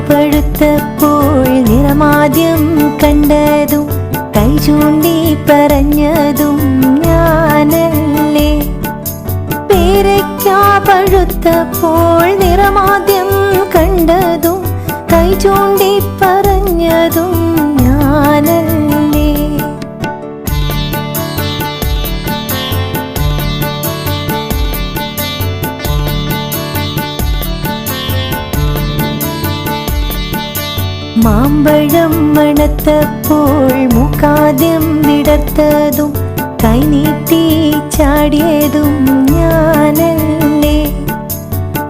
പേരയ്ക്കാപഴുത്തപ്പോൾ നിറമാദ്യം കണ്ടതും കൈ ചൂണ്ടി പറഞ്ഞതും ഞാനല്ലേ? പേരയ്ക്കാപഴുത്തപ്പോൾ നിറമാദ്യം കണ്ടതും കൈ ചൂണ്ടി പറഞ്ഞതും മാമ്പഴം മണത്തപ്പോൾ മുക്കാദ്യം വിടർത്തതും കൈനീട്ടി ചാടിയതും ഞാനല്ലേ.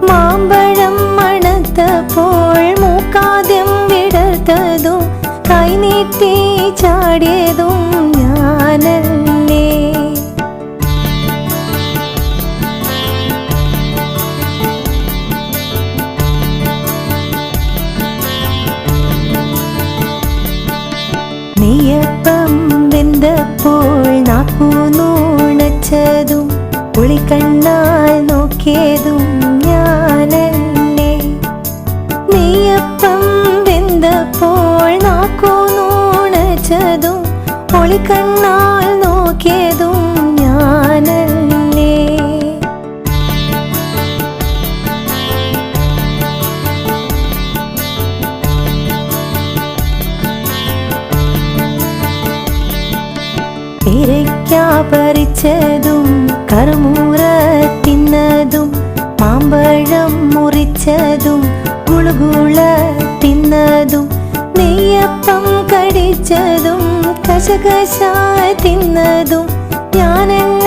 മാമ്പഴം മണത്തപ്പോൾ വിടത്തതും വിടർത്തതും കൈനീട്ടി ചാടിയതും ഞാനല്ലേ. പുളിക്കണ്ണാൽ നോക്കിയതും ഞാനല്ലേ? പേരയ്ക്കാ പറിച്ചതും കറുമൂറ തിന്നതും പാമ്പഴം മുറിച്ചതും ഗുളുകുള തിന്നതും നെയ്യപ്പം കടിച്ചതും കശകശ തിന്നതും ഞാനല്ല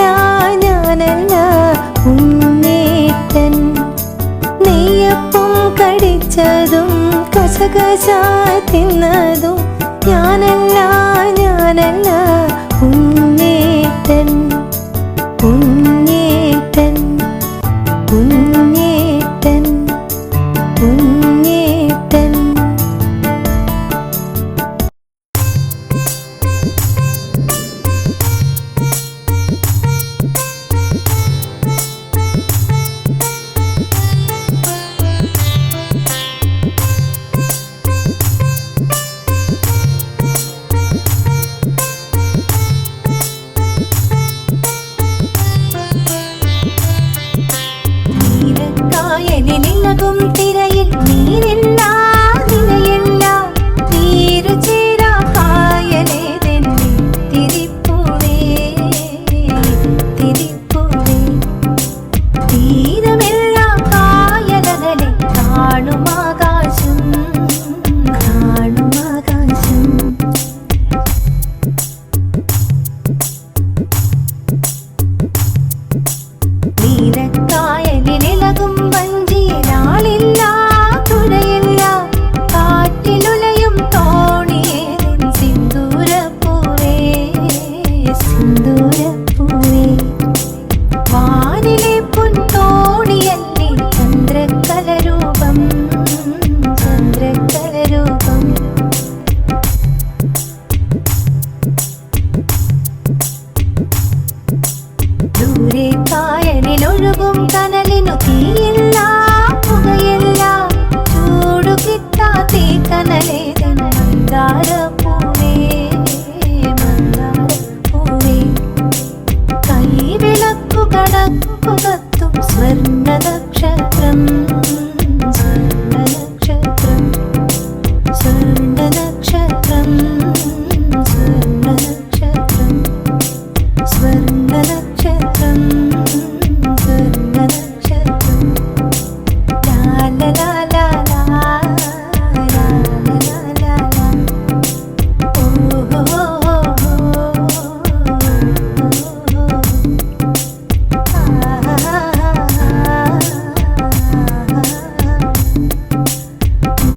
ഞാനല്ല ഉണ്ണീട്ടൻ നെയ്യപ്പം കടിച്ചതും കശകശായി തിന്നതും നക്ഷത്രം